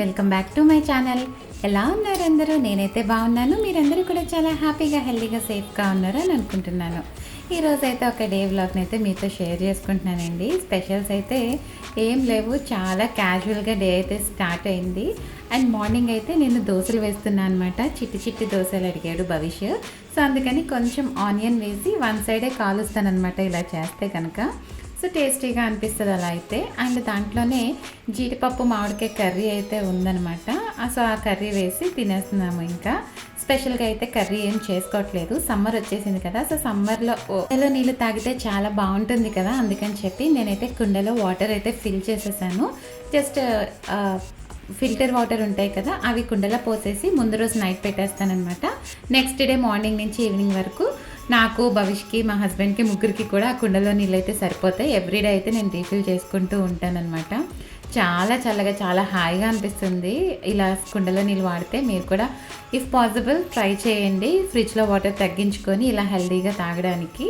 Welcome back to my channel. ఎలా ఉన్నారు అందరూ? నేనైతే బాగున్నాను. మీరందరూ కూడా చాలా హ్యాపీగా హెల్దీగా సేఫ్గా ఉన్నారు అని అనుకుంటున్నాను. ఈరోజు అయితే ఒక డే వ్లాగ్ని అయితే మీతో షేర్ చేసుకుంటున్నానండి. స్పెషల్స్ అయితే ఏం లేవు. చాలా క్యాజువల్గా డే అయితే స్టార్ట్ అయింది. అండ్ మార్నింగ్ అయితే నేను దోశలు వేస్తున్నాను అనమాట చిట్టి చిట్టి దోశలు అడిగాడు భవిష్య సో అందుకని కొంచెం ఆనియన్ వేసి వన్ సైడే కాలుస్తానమాట ఇలా చేస్తే కనుక సో టేస్టీగా అనిపిస్తుంది అలా అయితే. అండ్ దాంట్లోనే జీడిపప్పు మామిడికాయ కర్రీ అయితే ఉందనమాట సో ఆ కర్రీ వేసి తినేస్తున్నాము ఇంకా. స్పెషల్గా అయితే కర్రీ ఏం చేసుకోవట్లేదు. సమ్మర్ వచ్చేసింది కదా సో సమ్మర్లో కుండలో నీళ్ళు తాగితే చాలా బాగుంటుంది కదా అందుకని చెప్పి నేనైతే కుండలో వాటర్ అయితే ఫిల్ చేసేసాను. జస్ట్ ఫిల్టర్ వాటర్ ఉంటాయి కదా అవి కుండలో పోసేసి ముందు రోజు నైట్ పెట్టేస్తానమాట నెక్స్ట్ డే మార్నింగ్ నుంచి ఈవినింగ్ వరకు. నాకు భవిష్కి మా హస్బెండ్కి ముగ్గురికి కూడా ఆ కుండలో నీళ్ళు అయితే సరిపోతాయి ఎవ్రీడే అయితే నేను రీఫిల్ చేసుకుంటూ ఉంటానన్నమాట. చాలా చల్లగా చాలా హాయిగా అనిపిస్తుంది. ఇలా కుండలో నీళ్ళు వాడితే మీరు కూడా ఇఫ్ పాసిబుల్ ట్రై చేయండి. ఫ్రిడ్జ్లో వాటర్ తగ్గించుకొని ఇలా హెల్దీగా తాగడానికి.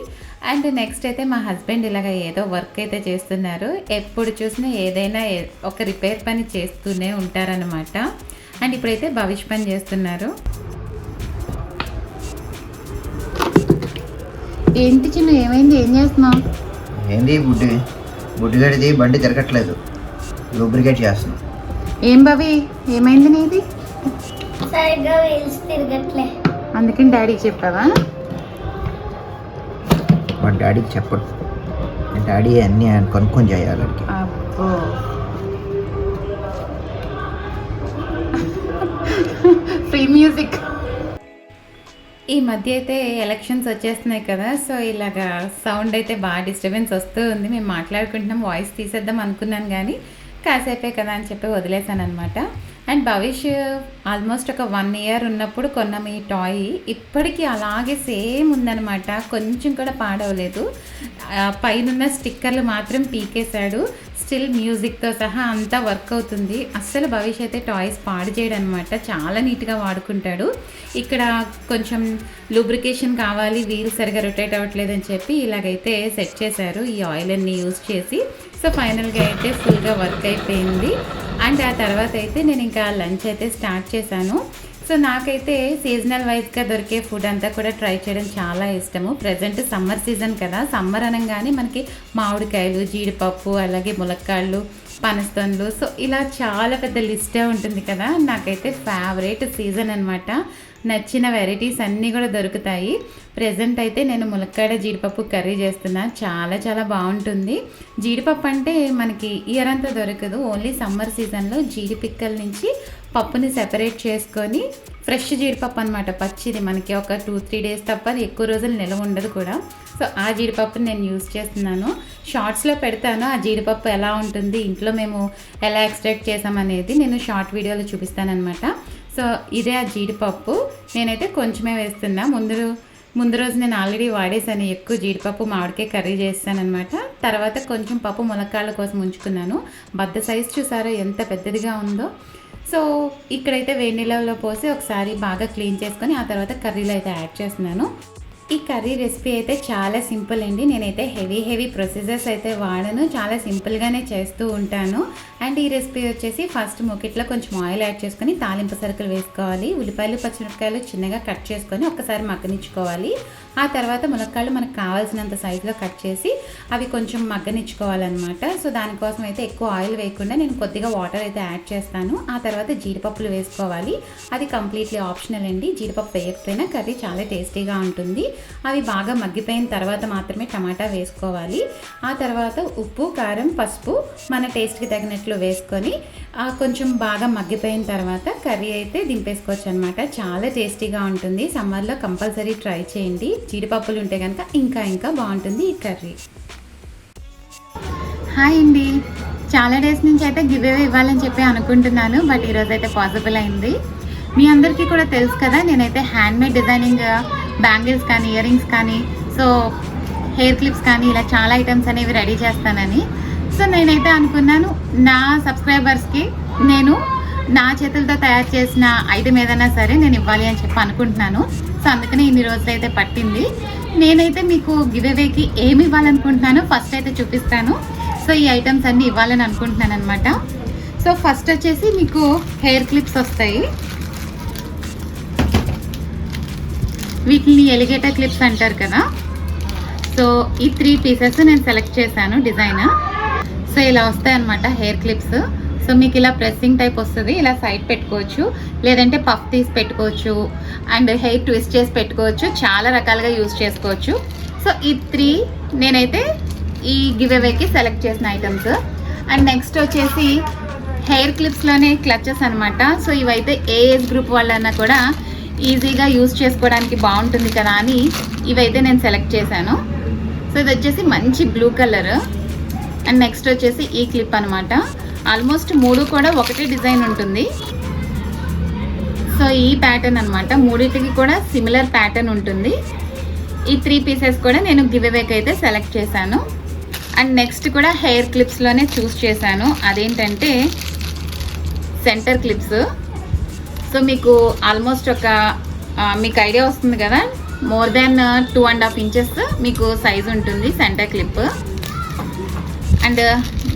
అండ్ నెక్స్ట్ అయితే మా హస్బెండ్ ఇలాగ ఏదో వర్క్ అయితే చేస్తున్నారు. ఎప్పుడు చూసినా ఏదైనా ఒక రిపేర్ పని చేస్తూనే ఉంటారనమాట అండ్ ఇప్పుడైతే భవిష్ పని చేస్తున్నారు. ఏంటి చిన్న ఏమైంది? ఏం చేస్తున్నావు? ఏంది బుడ్డి? బుడ్డిగడిది బండి తిరగట్లేదు. లూబ్రికేట్ చేస్తున్నాం. ఏం భవి ఏమైంది నీది? సరిగ్గా వీల్స్ తిరగట్లే. అందుకని డాడీకి చెప్పావా? మా డాడీకి చెప్పడు. మా డాడీ అన్నీ ఆయన కొనుక్కొని చేయాలి వాడికి. అబ్బో. ఫ్రీ మ్యూజిక్ ఈ మధ్య అయితే ఎలక్షన్స్ వచ్చేస్తున్నాయి కదా సో ఇలాగా సౌండ్ అయితే బాగా డిస్టర్బెన్స్ వస్తూ ఉంది. మేము మాట్లాడుకుంటున్నాం వాయిస్ తీసేద్దాం అనుకున్నాను కానీ కాసేపే కదా అని చెప్పి వదిలేసాను అనమాట అండ్ భవిష్ ఆల్మోస్ట్ ఒక వన్ ఇయర్ ఉన్నప్పుడు కొన్నాం ఈ టాయ్ ఇప్పటికీ అలాగే సేమ్ ఉందనమాట కొంచెం కూడా పాడవలేదు. పైన పైనున్న స్టిక్కర్లు మాత్రం పీకేశాడు. స్టిల్ మ్యూజిక్తో సహా అంతా వర్క్ అవుతుంది. అస్సలు భవిష్యత్ అయితే టాయ్స్ పాడు చేయడనమాట చాలా నీట్గా వాడుకుంటాడు. ఇక్కడ కొంచెం లూబ్రికేషన్ కావాలి వీల్ సరిగా రొటేట్ అవ్వట్లేదని చెప్పి ఇలాగైతే సెట్ చేశారు. ఈ ఆయిల్ అన్ని యూజ్ చేసి సో ఫైనల్గా అయితే ఫుల్గా వర్క్ అయిపోయింది. అండ్ ఆ తర్వాత అయితే నేను ఇంకా లంచ్ అయితే స్టార్ట్ చేశాను. సో నాకైతే సీజనల్ వైజ్గా దొరికే ఫుడ్ అంతా కూడా ట్రై చేయడం చాలా ఇష్టము. ప్రజెంట్ సమ్మర్ సీజన్ కదా సమ్మర్ అనగానే మనకి మామిడికాయలు జీడిపప్పు అలాగే ములక్కాళ్ళు పనస్తన్లు సో ఇలా చాలా పెద్ద లిస్టే ఉంటుంది కదా నాకైతే ఫేవరెట్ సీజన్ అనమాట నచ్చిన వెరైటీస్ అన్నీ కూడా దొరుకుతాయి. ప్రజెంట్ అయితే నేను ములక్కాడ జీడిపప్పు కర్రీ చేస్తున్నా. చాలా చాలా బాగుంటుంది. జీడిపప్పు అంటే మనకి ఇయర్ అంతా దొరకదు. ఓన్లీ సమ్మర్ సీజన్లో జీడిపిక్కల నుంచి పప్పుని సెపరేట్ చేసుకొని ఫ్రెష్ జీడిపప్పు అనమాట పచ్చిది మనకి ఒక టూ త్రీ డేస్ తప్ప అది ఎక్కువ రోజులు నిలవ ఉండదు కూడా. సో ఆ జీడిపప్పుని నేను యూజ్ చేస్తున్నాను. షార్ట్స్లో పెడతాను. ఆ జీడిపప్పు ఎలా ఉంటుంది ఇంట్లో మేము ఎలా ఎక్స్ట్రాక్ట్ చేసామనేది నేను షార్ట్ వీడియోలో చూపిస్తానమాట సో ఇదే ఆ జీడిపప్పు. నేనైతే కొంచెమే వేస్తున్నా. ముందు ముందు రోజు నేను ఆల్రెడీ వాడేసాను. ఎక్కువ జీడిపప్పు మామిడికాయ కర్రీ చేస్తానమాట తర్వాత కొంచెం పప్పు ములక్కాళ్ళ కోసం ఉంచుకున్నాను. బద్ద సైజ్ చూసారో? ఎంత పెద్దదిగా ఉందో. సో ఇక్కడైతే వేడి నీళ్ళలో పోసి ఒకసారి బాగా క్లీన్ చేసుకొని ఆ తర్వాత కర్రీలో అయితే యాడ్ చేస్తున్నాను. ఈ కర్రీ రెసిపీ అయితే చాలా సింపుల్ అండి. నేనైతే హెవీ హెవీ ప్రొసీజర్స్ అయితే వాడను. చాలా సింపుల్గానే చేస్తూ ఉంటాను. అండ్ ఈ రెసిపీ వచ్చేసి ఫస్ట్ మొకిట్లో కొంచెం ఆయిల్ యాడ్ చేసుకొని తాలింపు సరుకులు వేసుకోవాలి. ఉల్లిపాయలు పచ్చిమిరపకాయలు చిన్నగా కట్ చేసుకొని ఒక్కసారి మగ్గనిచ్చుకోవాలి. ఆ తర్వాత ములక్కాళ్ళు మనకు కావాల్సినంత సైజులో కట్ చేసి అవి కొంచెం మగ్గనిచ్చుకోవాలన్నమాట. సో దానికోసం అయితే ఎక్కువ ఆయిల్ వేయకుండా నేను కొద్దిగా వాటర్ అయితే యాడ్ చేస్తాను. ఆ తర్వాత జీడిపప్పులు వేసుకోవాలి. అది కంప్లీట్లీ ఆప్షనల్ అండి. జీడిపప్పు వేయకపోయినా కర్రీ చాలా టేస్టీగా ఉంటుంది. అవి బాగా మగ్గిపోయిన తర్వాత మాత్రమే టమాటా వేసుకోవాలి. ఆ తర్వాత ఉప్పు కారం పసుపు మన టేస్ట్కి తగినట్లు వేసుకొని కొంచెం బాగా మగ్గిపోయిన తర్వాత కర్రీ అయితే దింపేసుకోవచ్చు అనమాట చాలా టేస్టీగా ఉంటుంది. సమ్మర్లో కంపల్సరీ ట్రై చేయండి. జీడిపప్పులు ఉంటే కనుక ఇంకా ఇంకా బాగుంటుంది ఈ కర్రీ. హాయ్ అండి. చాలా డేస్ నుంచి అయితే గివ్ అవే ఇవ్వాలని చెప్పి అనుకుంటున్నాను బట్ ఈరోజు అయితే పాసిబుల్ అయింది. మీ అందరికీ కూడా తెలుసు కదా నేనైతే హ్యాండ్మేడ్ డిజైనింగ్ బ్యాంగిల్స్ కానీ ఇయర్ రింగ్స్ కానీ సో హెయిర్ క్లిప్స్ కానీ ఇలా చాలా ఐటమ్స్ అనేవి రెడీ చేస్తానని. సో నేనైతే అనుకున్నాను నా సబ్స్క్రైబర్స్కి నేను నా చేతులతో తయారు చేసిన ఐటమ్ ఏదైనా సరే నేను ఇవ్వాలి అని చెప్పి అనుకుంటున్నాను. సో అందుకని ఇన్ని రోజులు అయితే పట్టింది. నేనైతే మీకు గివ్ అవేకి ఏమి ఇవ్వాలనుకుంటున్నానో ఫస్ట్ అయితే చూపిస్తాను. సో ఈ ఐటమ్స్ అన్నీ ఇవ్వాలని అనుకుంటున్నాను అనమాట సో సో ఫస్ట్ వచ్చేసి మీకు హెయిర్ క్లిప్స్ వస్తాయి. వీటిని ఎలిగేటర్ క్లిప్స్ అంటారు కదా. సో ఈ త్రీ పీసెస్ నేను సెలెక్ట్ చేశాను డిజైన్ సో ఇలా వస్తాయి అనమాట హెయిర్ క్లిప్స్ సో మీకు ఇలా ప్రెస్సింగ్ టైప్ వస్తుంది ఇలా సైడ్ పెట్టుకోవచ్చు. లేదంటే పఫ్ తీసి పెట్టుకోవచ్చు. అండ్ హెయిర్ ట్విస్ట్ చేసి పెట్టుకోవచ్చు. చాలా రకాలుగా యూజ్ చేసుకోవచ్చు. సో ఈ త్రీ నేనైతే ఈ గివ్ అవేకి సెలెక్ట్ చేసిన ఐటమ్స్ అండ్ నెక్స్ట్ వచ్చేసి హెయిర్ క్లిప్స్లోనే క్లచెస్ అనమాట సో ఇవైతే ఏ ఏజ్ గ్రూప్ వాళ్ళన్నా కూడా ఈజీగా యూజ్ చేసుకోవడానికి బాగుంటుంది కదా అని ఇవైతే నేను సెలెక్ట్ చేశాను. సో ఇది వచ్చేసి మంచి బ్లూ కలర్ అండ్ నెక్స్ట్ వచ్చేసి ఈ క్లిప్ అనమాట ఆల్మోస్ట్ మూడు కూడా ఒకటే డిజైన్ ఉంటుంది. సో ఈ ప్యాటర్న్ అనమాట మూడింటికి కూడా సిమిలర్ ప్యాటర్న్ ఉంటుంది. ఈ త్రీ పీసెస్ కూడా నేను గివ్ అయితే సెలెక్ట్ చేశాను. అండ్ నెక్స్ట్ కూడా హెయిర్ క్లిప్స్లోనే చూస్ చేశాను. అదేంటంటే సెంటర్ క్లిప్స్ సో మీకు ఆల్మోస్ట్ ఒక మీకు ఐడియా వస్తుంది కదా? More than two and half inches మీకు సైజ్ ఉంటుంది సెంటర్ క్లిప్ అండ్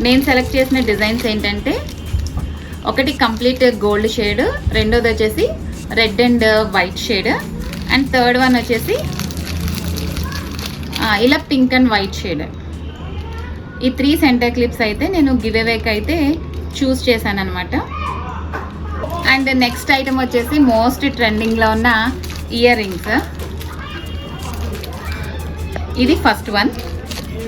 నేను సెలెక్ట్ చేసిన డిజైన్స్ ఏంటంటే ఒకటి కంప్లీట్ గోల్డ్ షేడ్ రెండోది వచ్చేసి red and white shade and third one వచ్చేసి ఇలా పింక్ అండ్ వైట్ షేడ్ ఈ త్రీ సెంటర్ క్లిప్స్ అయితే నేను గివ్ అవేకి అయితే చూస్ చేశాను అనమాట అండ్ నెక్స్ట్ ఐటమ్ వచ్చేసి మోస్ట్ ట్రెండింగ్లో ఉన్న ఇయర్ రింగ్స్ ఇది ఫస్ట్ వన్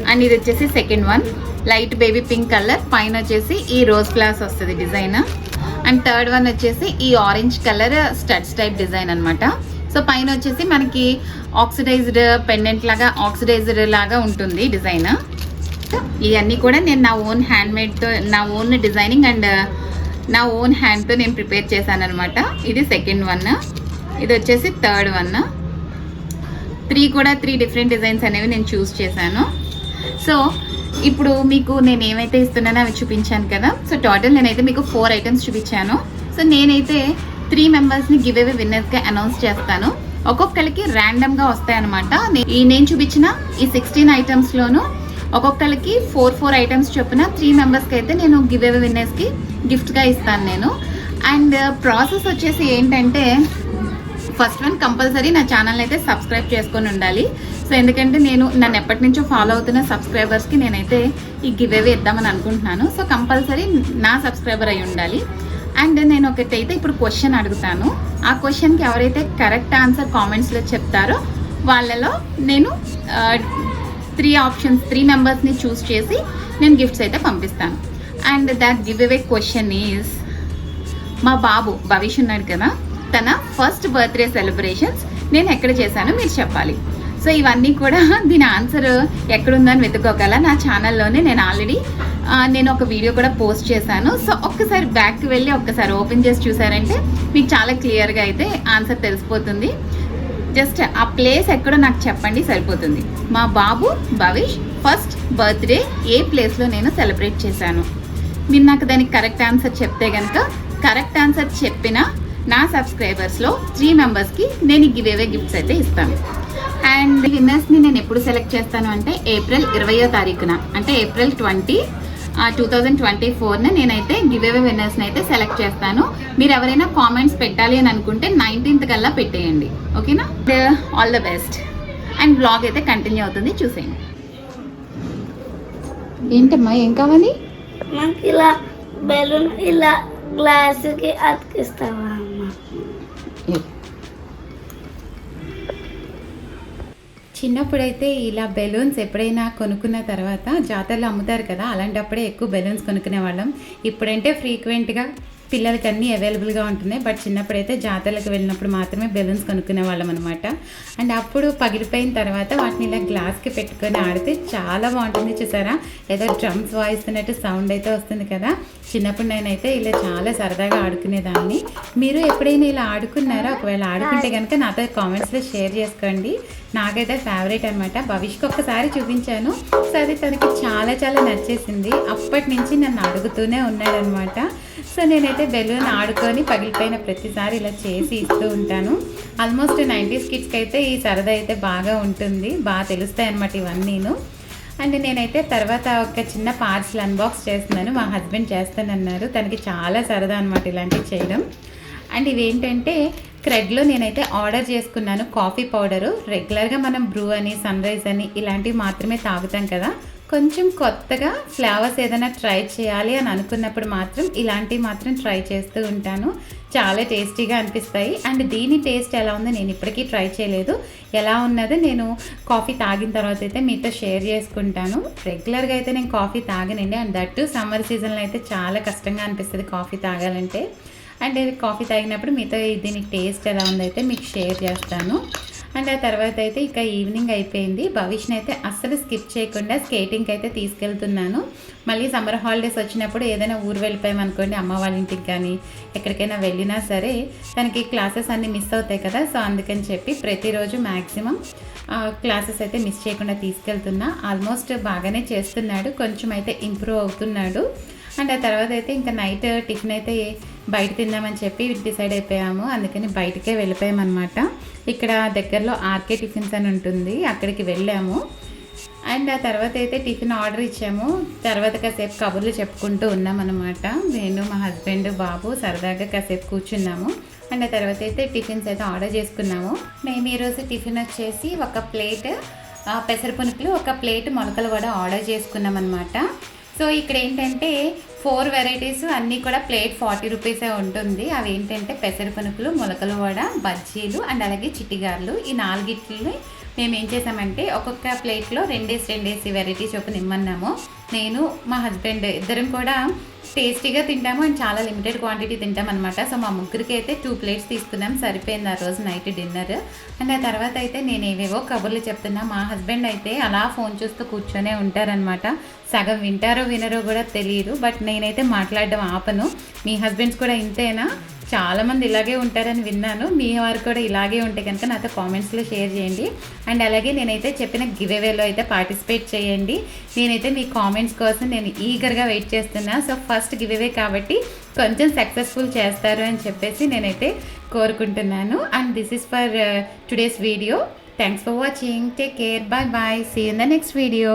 అండ్ ఇది వచ్చేసి second one light baby pink colour పైన వచ్చేసి ఈ రోజ్ గ్లాస్ వస్తుంది డిజైన్. అండ్ థర్డ్ వన్ వచ్చేసి ఈ orange colour studs type design అనమాట సో పైన వచ్చేసి మనకి ఆక్సిడైజ్డ్ పెండెంట్ లాగా ఆక్సిడైజ్డ్ లాగా ఉంటుంది డిజైన్. ఇవన్నీ కూడా నేను నా ఓన్ హ్యాండ్ మేడ్తో నా ఓన్ డిజైనింగ్ అండ్ నా ఓన్ హ్యాండ్తో నేను ప్రిపేర్ చేశాను అనమాట ఇది సెకండ్ వన్. ఇది వచ్చేసి థర్డ్ వన్. త్రీ కూడా త్రీ డిఫరెంట్ డిజైన్స్ అనేవి నేను చూస్ చేశాను. సో ఇప్పుడు మీకు నేను ఏమైతే ఇస్తున్నానో అవి చూపించాను కదా. సో టోటల్ నేనైతే మీకు ఫోర్ ఐటమ్స్ చూపించాను. సో నేనైతే త్రీ మెంబర్స్ని గివ్ అవే విన్నర్స్గా అనౌన్స్ చేస్తాను. ఒక్కొక్కరికి ర్యాండమ్గా వస్తాయన్నమాట. ఈ నేను చూపించిన ఈ సిక్స్టీన్ ఐటమ్స్లోనూ ఒక్కొక్కరికి ఫోర్ ఫోర్ ఐటమ్స్ చొప్పున త్రీ మెంబర్స్కి అయితే నేను గివ్ అవే విన్నర్స్కి గిఫ్ట్గా ఇస్తాను నేను. అండ్ ప్రాసెస్ uh, వచ్చేసి ఏంటంటే ఫస్ట్ వన్ కంపల్సరీ నా ఛానల్ అయితే సబ్స్క్రైబ్ చేసుకొని ఉండాలి. సో ఎందుకంటే నేను నన్ను ఎప్పటి నుంచో ఫాలో అవుతున్న సబ్స్క్రైబర్స్కి నేనైతే ఈ గివ్ అవే ఇద్దామని అనుకుంటున్నాను. సో కంపల్సరీ నా సబ్స్క్రైబర్ అయి ఉండాలి. అండ్ నేను ఒకటైతే ఇప్పుడు క్వశ్చన్ అడుగుతాను. ఆ క్వశ్చన్కి ఎవరైతే కరెక్ట్ ఆన్సర్ కామెంట్స్లో చెప్తారో వాళ్ళలో నేను త్రీ ఆప్షన్స్ త్రీ మెంబర్స్ని చూస్ చేసి నేను గిఫ్ట్స్ అయితే పంపిస్తాను. And that giveaway question is మా బాబు భవిష్ ఉన్నాడు కదా తన ఫస్ట్ బర్త్డే సెలబ్రేషన్స్ నేను ఎక్కడ చేశానో మీరు చెప్పాలి. సో ఇవన్నీ కూడా దీని ఆన్సర్ ఎక్కడుందని వెతుక్కోగల నా ఛానల్లోనే నేను ఆల్రెడీ నేను ఒక వీడియో కూడా పోస్ట్ చేశాను. సో ఒక్కసారి బ్యాక్కి వెళ్ళి ఒక్కసారి ఓపెన్ చేసి చూసారంటే మీకు చాలా క్లియర్గా అయితే ఆన్సర్ తెలిసిపోతుంది. జస్ట్ ఆ ప్లేస్ ఎక్కడో నాకు చెప్పండి సరిపోతుంది. మా బాబు భవిష్ ఫస్ట్ బర్త్డే ఏ ప్లేస్లో నేను సెలబ్రేట్ చేశాను? మీరు నాకు దానికి కరెక్ట్ ఆన్సర్ చెప్తే కనుక కరెక్ట్ ఆన్సర్ చెప్పిన నా సబ్స్క్రైబర్స్లో త్రీ మెంబర్స్కి నేను గివేవే గివ్ అవే గిఫ్ట్స్ అయితే ఇస్తాను అండ్ విన్నర్స్ని నేను ఎప్పుడు సెలెక్ట్ చేస్తాను అంటే ఏప్రిల్ ఇరవయో తారీఖున. అంటే April twenty two thousand twenty ఫోర్న నేనైతే గివ్ అవే విన్నర్స్ని అయితే సెలెక్ట్ చేస్తాను. మీరు ఎవరైనా కామెంట్స్ పెట్టాలి అని అనుకుంటే నైన్టీన్త్ కల్లా పెట్టేయండి. ఓకేనా? All the best and vlog అయితే కంటిన్యూ అవుతుంది. చూసేయండి. ఏంటమ్మా ఏం కావాలి? ఇలా బెలూన్ ఇలా గ్లాసుకి అతికిస్తావా? చిన్నప్పుడైతే ఇలా బెలూన్స్ ఎప్పుడైనా కొనుక్కున్న తర్వాత జాతరలో అమ్ముతారు కదా అలాంటప్పుడే ఎక్కువ బెలూన్స్ కొనుక్కునే వాళ్ళం ఇప్పుడంటే ఫ్రీక్వెంట్గా పిల్లలకి అన్నీ అవైలబుల్గా ఉంటున్నాయి బట్ చిన్నప్పుడైతే జాతరలకు వెళ్ళినప్పుడు మాత్రమే బెలూన్స్ కొనుక్కునే వాళ్ళం అనమాట అండ్ అప్పుడు పగిలిపోయిన తర్వాత వాటిని ఇలా గ్లాస్కి పెట్టుకొని ఆడితే చాలా బాగుంటుంది చూసారా? ఏదో డ్రమ్స్ వాయిస్తున్నట్టు సౌండ్ అయితే వస్తుంది కదా? చిన్నప్పుడు నేనైతే ఇలా చాలా సరదాగా ఆడుకునేదాన్ని. మీరు ఎప్పుడైనా ఇలా ఆడుకున్నారా? ఒకవేళ ఆడుకుంటే కనుక నాతో కామెంట్స్లో షేర్ చేసుకోండి. నాకైతే ఫేవరెట్ అనమాట భవిష్కి ఒక్కసారి చూపించాను. సో అది తనకి చాలా చాలా నచ్చేసింది. అప్పటి నుంచి నన్ను అడుగుతూనే ఉన్నాడనమాట సో నేనైతే బెలూన్ ఆడుకొని పగిలిపోయిన ప్రతిసారి ఇలా చేసి ఇస్తూ ఉంటాను. ఆల్మోస్ట్ నైంటీస్ కిడ్స్కి అయితే ఈ సరదా అయితే బాగా ఉంటుంది. బాగా తెలుస్తాయి అనమాట ఇవన్నీను. అండ్ నేనైతే తర్వాత ఒక చిన్న పార్సల్ అన్బాక్స్ చేస్తున్నాను. మా హస్బెండ్ చేస్తానన్నారు. తనకి చాలా సరదా అనమాట ఇలాంటివి చేయడం. అండ్ ఇవేంటంటే క్రెడ్లో నేనైతే ఆర్డర్ చేసుకున్నాను కాఫీ పౌడరు రెగ్యులర్గా మనం బ్రూ అని సన్ రైజ్ అని ఇలాంటివి మాత్రమే తాగుతాం కదా. కొంచెం కొత్తగా ఫ్లేవర్స్ ఏదైనా ట్రై చేయాలి అని అనుకున్నప్పుడు మాత్రం ఇలాంటివి మాత్రం ట్రై చేస్తూ ఉంటాను. చాలా టేస్టీగా అనిపిస్తాయి. అండ్ దీని టేస్ట్ ఎలా ఉందో నేను ఇప్పటికీ ట్రై చేయలేదు. ఎలా ఉన్నదో నేను కాఫీ తాగిన తర్వాత అయితే మీతో షేర్ చేసుకుంటాను. రెగ్యులర్గా అయితే నేను కాఫీ తాగనండి. అండ్ దట్టు సమ్మర్ సీజన్లో అయితే చాలా కష్టంగా అనిపిస్తుంది కాఫీ తాగాలంటే. అండ్ ఇది కాఫీ తాగినప్పుడు మీతో దీని టేస్ట్ ఎలా ఉందైతే మీకు షేర్ చేస్తాను. అండ్ ఆ తర్వాత అయితే ఇక ఈవినింగ్ అయిపోయింది. భవిష్ని అయితే అస్సలు స్కిప్ చేయకుండా స్కేటింగ్కి అయితే తీసుకెళ్తున్నాను. మళ్ళీ సమ్మర్ హాలిడేస్ వచ్చినప్పుడు ఏదైనా ఊరు వెళ్ళిపోయామనుకోండి అమ్మ వాళ్ళ ఇంటికి కానీ ఎక్కడికైనా వెళ్ళినా సరే తనకి క్లాసెస్ అన్నీ మిస్ అవుతాయి కదా సో అందుకని చెప్పి ప్రతిరోజు మ్యాక్సిమం క్లాసెస్ అయితే మిస్ చేయకుండా తీసుకెళ్తున్నా. ఆల్మోస్ట్ బాగానే చేస్తున్నాడు కొంచెం అయితే ఇంప్రూవ్ అవుతున్నాడు. అండ్ ఆ తర్వాత అయితే ఇంకా నైట్ టిఫిన్ అయితే బయట తిందామని చెప్పి డిసైడ్ అయిపోయాము. అందుకని బయటకే వెళ్ళిపోయామన్నమాట. ఇక్కడ దగ్గరలో ఆర్కే టిఫిన్స్ అని ఉంటుంది. అక్కడికి వెళ్ళాము. అండ్ ఆ తర్వాత అయితే టిఫిన్ ఆర్డర్ ఇచ్చాము. తర్వాత కాసేపు కబుర్లు చెప్పుకుంటూ ఉన్నాం అనమాట నేను మా హస్బెండ్ బాబు సరదాగా కాసేపు కూర్చున్నాము. అండ్ ఆ తర్వాత అయితే టిఫిన్స్ అయితే ఆర్డర్ చేసుకున్నాము. మేము ఈరోజు టిఫిన్ వచ్చేసి ఒక ప్లేట్ పెసరపునుకులు పెసర పునుకులు ఒక ప్లేట్ మొలకలు కూడా ఆర్డర్ చేసుకున్నాం అనమాట సో ఇక్కడ ఏంటంటే ఫోర్ వెరైటీస్ అన్నీ కూడా ప్లేట్ ఫార్టీ రూపీసే ఉంటుంది. అవి ఏంటంటే పెసర పునుకులు మొలకల వడ బజ్జీలు అండ్ అలాగే చిట్టిగారులు. ఈ నాలుగిట్లని మేము ఏం చేసామంటే ఒక్కొక్క ప్లేట్లో రెండేసి రెండేసి వెరైటీ చొప్పున ఇమ్మన్నాము నేను మా హస్బెండ్ ఇద్దరం కూడా టేస్టీగా తింటాము అండ్ చాలా లిమిటెడ్ క్వాంటిటీ తింటాం అనమాట సో మా ముగ్గురికి అయితే టూ ప్లేట్స్ తీసుకున్నాం. సరిపోయింది ఆ రోజు నైట్ డిన్నర్. అండ్ ఆ తర్వాత అయితే నేను ఏవేవో కబుర్లు చెప్తున్నా. మా హస్బెండ్ అయితే అలా ఫోన్ చూస్తూ కూర్చొనే ఉంటారనమాట సగం వింటారో వినరో కూడా తెలియదు బట్ నేనైతే మాట్లాడడం ఆపను. మీ హస్బెండ్స్ కూడా ఇంతేనా? చాలా మంది ఇలాగే ఉంటారని విన్నాను. మీ వారు కూడా ఇలాగే ఉంటే కనుక నాతో కామెంట్స్లో షేర్ చేయండి. అండ్ అలాగే నేనైతే చెప్పిన గివేవేలో అయితే పార్టిసిపేట్ చేయండి. నేనైతే మీ కామెంట్స్ కోసం నేను ఈగర్గా వెయిట్ చేస్తున్నా. సో ఫస్ట్ గివేవే కాబట్టి కొంచెం సక్సెస్ఫుల్ చేస్తారు అని చెప్పేసి నేనైతే కోరుకుంటున్నాను. And this is for uh, today's video. Thanks for watching. Take care. Bye bye. See in the next video.